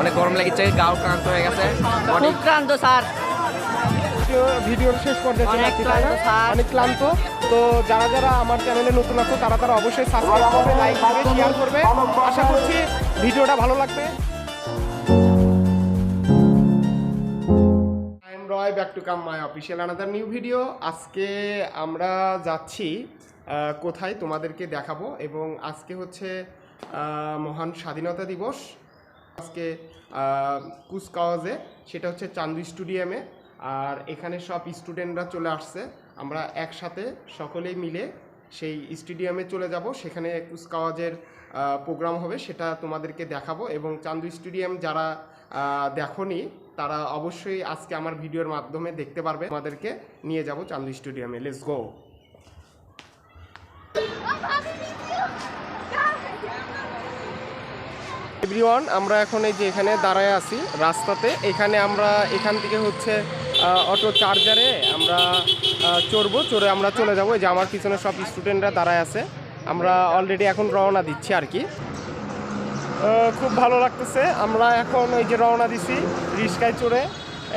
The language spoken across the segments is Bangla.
অনেক গরম লেগেছে গাও ক্লান্ত হয়ে গেছে। অনেক ক্লান্ত স্যার। ভিডিও- ভিডিওর শেষ পর্যায়ে চলে আসছি, তাই না? ক্লান্ত, অনেক ক্লান্ত। তো যারা যারা আমার চ্যানেলে নতুন আছো তারা তারা অবশ্যই সাবস্ক্রাইব করবে লাইক করবে শেয়ার করবে। আশা করছি ভিডিওটা ভালো লাগবে। I am Roy back to come my official another new video আজকে আমরা যাচ্ছি কোথায় তোমাদেরকে দেখাবো এবং আজকে হচ্ছে মহান স্বাধীনতা দিবস। আজকে কুচকাওয়াজে সেটা হচ্ছে চান্দু স্টুডিয়ামে আর এখানে সব স্টুডেন্টরা চলে আসছে। আমরা একসাথে সকলেই মিলে সেই স্টেডিয়ামে চলে যাব। সেখানে কুচকাওয়াজের প্রোগ্রাম হবে, সেটা তোমাদেরকে দেখাবো এবং চান্দু স্টেডিয়াম যারা দেখোনি, তারা অবশ্যই আজকে আমার ভিডিওর মাধ্যমে দেখতে পারবে। আমাদেরকে নিয়ে যাব চান্দু স্টেডিয়ামে। লেটস গো এভরিওয়ান আমরা এখন এই যে এখানে দাঁড়ায় আছি রাস্তাতে। এখানে আমরা এখান থেকে হচ্ছে অটো চার্জারে আমরা চড়বো, চড়ে আমরা চলে যাব। এই যে আমার পিছনে সব স্টুডেন্টরা দাঁড়ায় আছে। আমরা অলরেডি এখন রওনা দিচ্ছি আর কি। খুব ভালো লাগতেছে। আমরা এখন ওই যে রওনা দিছি রিস্কায় চড়ে।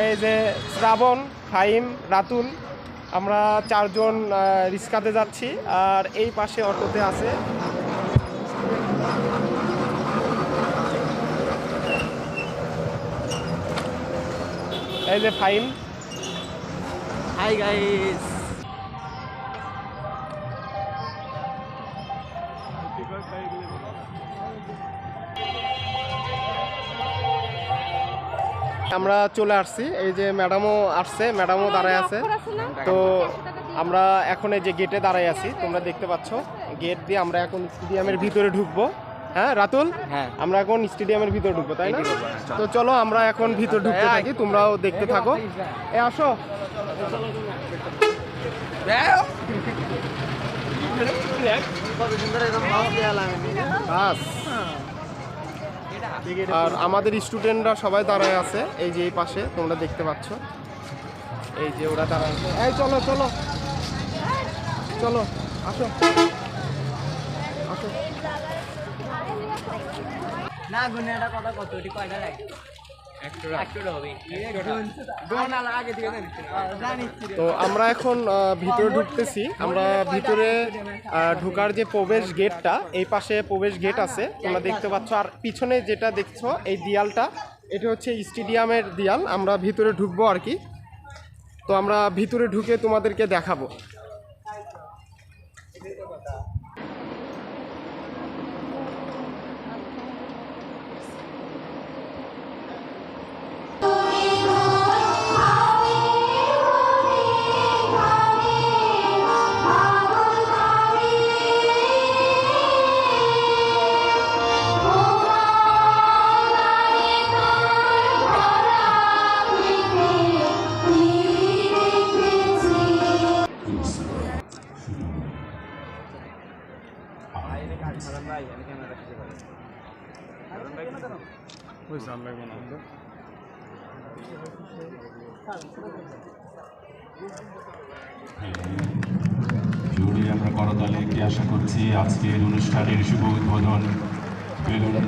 এই যে শ্রাবণ ফাইম রাতুল, আমরা চারজন রিস্কাতে যাচ্ছি। আর এই পাশে অটোতে আছে। এই যে ফাইম। হাই গাইস আমরা চলে আসছি। এই যে ম্যাডামও আসছে ম্যাডামও দাঁড়ায় আছে। তো আমরা এখন এই যে গেটে দাঁড়ায় আছি তোমরা দেখতে পাচ্ছ। গেট দিয়ে আমরা এখন স্টেডিয়ামের ভিতরে ঢুকবো। হ্যাঁ রাতুল? হ্যাঁ। আমরা এখন স্টেডিয়ামের ভিতরে ঢুকবো তাই না? তো চলো আমরা এখন ভিতরে ঢুকতে থাকি। তোমরাও দেখতে থাকো। এ আসো। আর আমাদের স্টুডেন্টরা সবাই দাঁড়ায় আছে, এই যে এই পাশে, তোমরা দেখতে পাচ্ছ। এই যে ওরা দাঁড়ায় আছে। এই, চলো চলো। চলো, আসো। আসো। না এটা কথা কত কয়টা লাগে তো আমরা এখন আহ, ভিতরে ঢুকতেছি। আমরা ভিতরে আহ, ঢোকার যে প্রবেশ গেটটা এই পাশে প্রবেশ গেট আছে। তোমরা দেখতে পাচ্ছ আর পিছনে যেটা দেখছ এই দিয়ালটা এটা হচ্ছে স্টেডিয়ামের দিয়াল। আমরা ভিতরে ঢুকবো আর কি। তো আমরা ভিতরে ঢুকে তোমাদেরকে দেখাবো। জুড়ে আমরা করতালি কি আশা করছি আজকের অনুষ্ঠানের শুভ উদ্বোধন বেলুন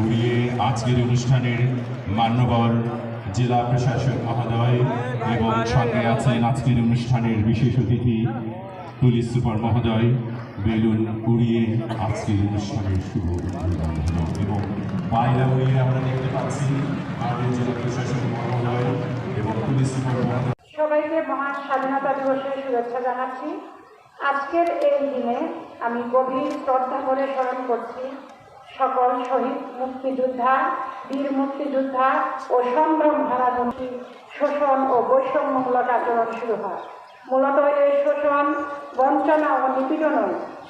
উড়িয়ে আজকের অনুষ্ঠানের মান্যবর জেলা প্রশাসক মহোদয় এবং সঙ্গে আছেন আজকের অনুষ্ঠানের বিশেষ অতিথি পুলিশ সুপার মহোদয়। বেলুন উড়িয়ে আজকের অনুষ্ঠানের শুভ উদ্বোধন এবং বাইরে উড়িয়ে আমরা দেখতে পাচ্ছি আমাদের জেলা প্রশাসক মহোদয় এবং পুলিশ সুপার সবাইকে মহান স্বাধীনতা দিবসের শুভেচ্ছা জানাচ্ছি। আজকের এই দিনে আমি গভীর শ্রদ্ধা করে স্মরণ করছি সকল শহীদ মুক্তিযোদ্ধা, বীর মুক্তিযোদ্ধা ও সংগ্রাম হারামুখী শোষণ ও বৈষম্যমূলক আচরণ শুরু হয়। মূলত এই শোষণ, বঞ্চনা ও নিপীড়ন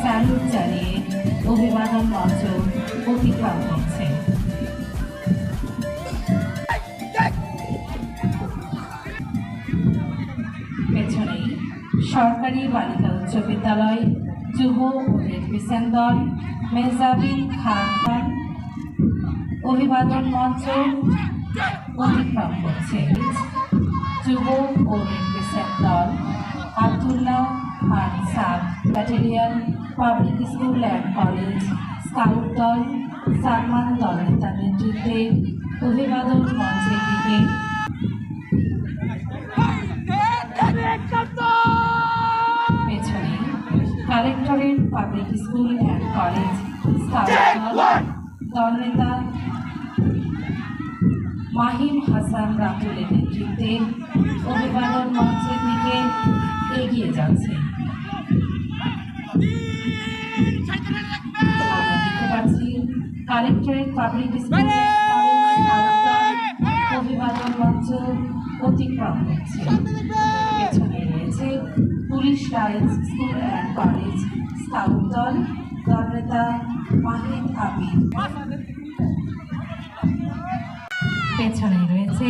স্যালুট জানিয়ে অভিবাদন মঞ্চ অতিক্রম করছে পেছনেই সরকারি বালিকা উচ্চ বিদ্যালয় যুব ও দল মেজাবিন খান অভিবাদন মঞ্চ অতিক্রম করছে। যুব ও রেডমিশন দল, Abdullah Khan sub battalion public school and college scout দল, সালমান দলের তার নেতৃত্বে অভিবাদন মঞ্চের দিকে পেছনে collectorate public school and college scout দল দলনেতা মাহিম হাসান রাতুলের নেতৃত্বে অভিবাদন মঞ্চের দিকে এগিয়ে যাচ্ছে। কালেক্টরেট পাবলিক অভিবাদন মঞ্চ অতিক্রম করছে। পেছনে রয়েছে police lines school and college, scout দল দলনেতা মাহিদ আবিদ পেছনে রয়েছে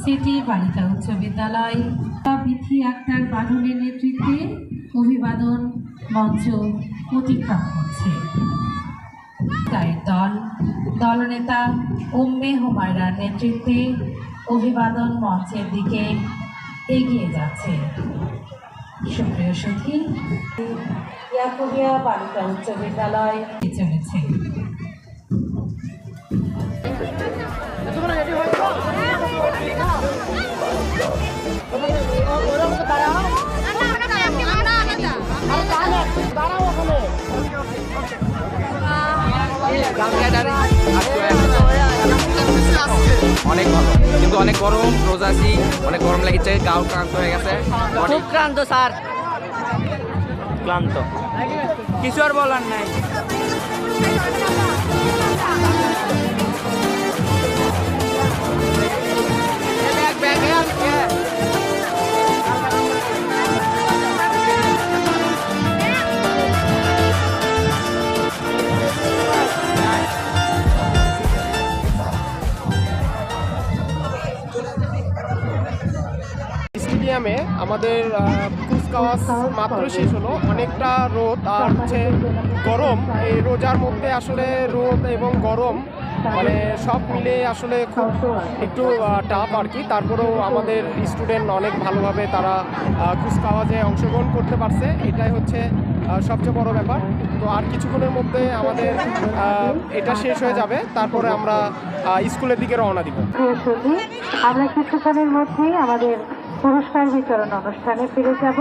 সিটি বালিকা উচ্চ বিদ্যালয়। বিথি আক্তার বানুনের নেতৃত্বে অভিবাদন মঞ্চ অতিক্রম করছে। গায়ের দল দলনেতা উম্মে হুমায়রার নেতৃত্বে অভিবাদন মঞ্চের দিকে এগিয়ে যাচ্ছে। সুপ্রিয় সখী ইয়াকুবিয়া বালিকা উচ্চ বিদ্যালয়। চলেছে অনেক ভালো। কিন্তু অনেক গরম রোজ আছি অনেক গরম লেগেছে গাও ক্লান্ত হয়ে গেছে। খুব ক্লান্ত স্যার। ক্লান্ত। কিছু আর বলার নাই। স্টেডিয়ামে আমাদের কুচকাওয়াজ মাত্র শেষ হলো। অনেকটা রোদ আর হচ্ছে গরম। এই রোজার মধ্যে আসলে রোদ এবং গরম মানে সব মিলে আসলে খুব একটু টাফ আর কি। তারপরেও আমাদের স্টুডেন্ট অনেক ভালোভাবে তারা কুচকাওয়াজে অংশগ্রহণ করতে পারছে। এটাই হচ্ছে সবচেয়ে বড় ব্যাপার। তো আর কিছুক্ষণের মধ্যে আমাদের এটা শেষ হয়ে যাবে। তারপরে আমরা স্কুলের দিকে রওনা দিব। আমরা কিছুক্ষণের মধ্যেই আমাদের পুরস্কার বিতরণ অনুষ্ঠানে ফিরে যাব।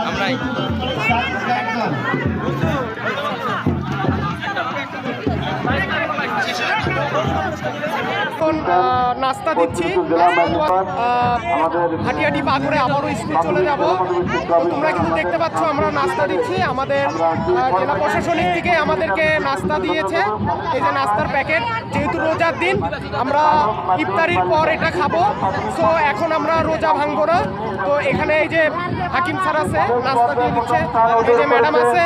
আমরাই নাস্তা দিচ্ছি আহ, হাঁটি হাঁটি পা করে আবারও স্কুল চলে যাব তোমরা কিন্তু দেখতে পাচ্ছ আমরা নাস্তা দিচ্ছি আমাদের জেলা প্রশাসনিক থেকে আমাদেরকে নাস্তা দিয়েছে এই যে নাস্তার প্যাকেট যেহেতু রোজার দিন আমরা ইফতারির পর এটা খাব সো এখন আমরা রোজা ভাঙবো না তো এখানে এই যে হাকিম স্যার আছে নাস্তা দিয়ে দিচ্ছে এই যে ম্যাডাম আছে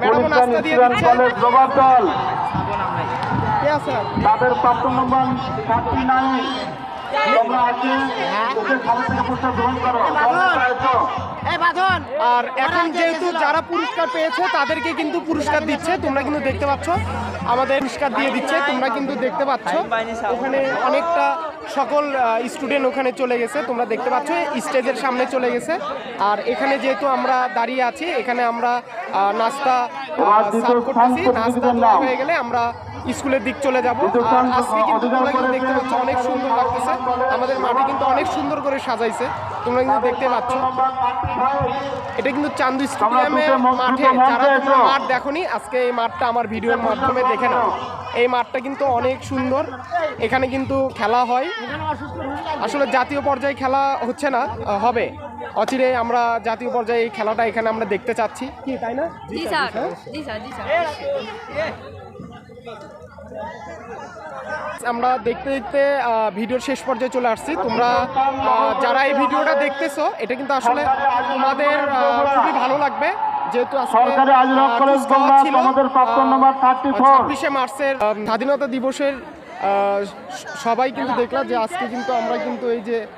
ম্যাডামও নাস্তা দিয়ে দিচ্ছে তাদের নম্বর তোমরা আজকে ওকে থেকে পুরস্কার গ্রহণ করো। আর এখন যেহেতু যারা পুরস্কার পেয়েছে তাদেরকে কিন্তু পুরস্কার দিচ্ছে। তোমরা কিন্তু দেখতে পাচ্ছ আমাদের পুরস্কার দিয়ে দিচ্ছে। তোমরা কিন্তু দেখতে পাচ্ছ ওখানে অনেকটা সকল স্টুডেন্ট ওখানে চলে গেছে। তোমরা দেখতে পাচ্ছ স্টেজের সামনে চলে গেছে। আর এখানে যেহেতু আমরা দাঁড়িয়ে আছি এখানে আমরা নাস্তা সার্ভ করতেছি। নাস্তা হয়ে গেলে আমরা স্কুলের দিক চলে যাব। আর আজকে কিন্তু তোমরা কিন্তু দেখতে পাচ্ছ অনেক সুন্দর লাগতেছে। আমাদের মাঠে কিন্তু অনেক সুন্দর করে সাজাইছে। তোমরা কিন্তু দেখতে পাচ্ছ। এটা কিন্তু চান্দু স্টেডিয়ামের মাঠে যারা তোমরা মাঠ দেখোনি আজকে এই মাঠটা আমার ভিডিওর মাধ্যমে দেখে নাও। এই মাঠটা কিন্তু অনেক সুন্দর। এখানে কিন্তু খেলা হয়। আসলে জাতীয় পর্যায়ে খেলা হচ্ছে না হবে। অচিরে আমরা জাতীয় পর্যায়ে এই খেলাটা এখানে আমরা দেখতে চাচ্ছি। কি তাই না? আমরা দেখতে দেখতে ভিডিওর শেষ পর্যায়ে চলে আসছি। তোমরা যারা এই ভিডিওটা দেখতেছো এটা কিন্তু আসলে তোমাদের খুবই ভালো লাগবে। যেহেতু সরকারি আয়োজক কলেজ তোমরা তোমাদের প্রাপ্তন 34 ছাব্বিশে মার্চের আহ, স্বাধীনতা দিবসের আহ, সবাই কিন্তু দেখলাম যে আজকে কিন্তু আমরা কিন্তু এই যে আহ,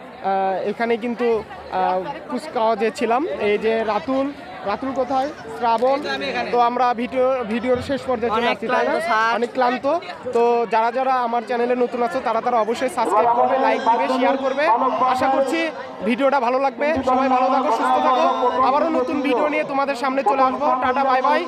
এখানে কিন্তু আহ, কুচকাওয়াজে ছিলাম এই যে রাতুল রাতুল কোথায়? শ্রাবণ। তো আমরা ভিডিও ভিডিওর শেষ পর্যায়ে চলে আসছি তাই না? অনেক ক্লান্ত। তো যারা যারা আমার চ্যানেলে নতুন আছো তারা তারা অবশ্যই সাবস্ক্রাইব করবে লাইক দিবে শেয়ার করবে। আশা করছি ভিডিওটা ভালো লাগবে। সবাই ভালো থাকো সুস্থ থাকো। আবারও নতুন ভিডিও নিয়ে তোমাদের সামনে চলে আসব। Tata bye bye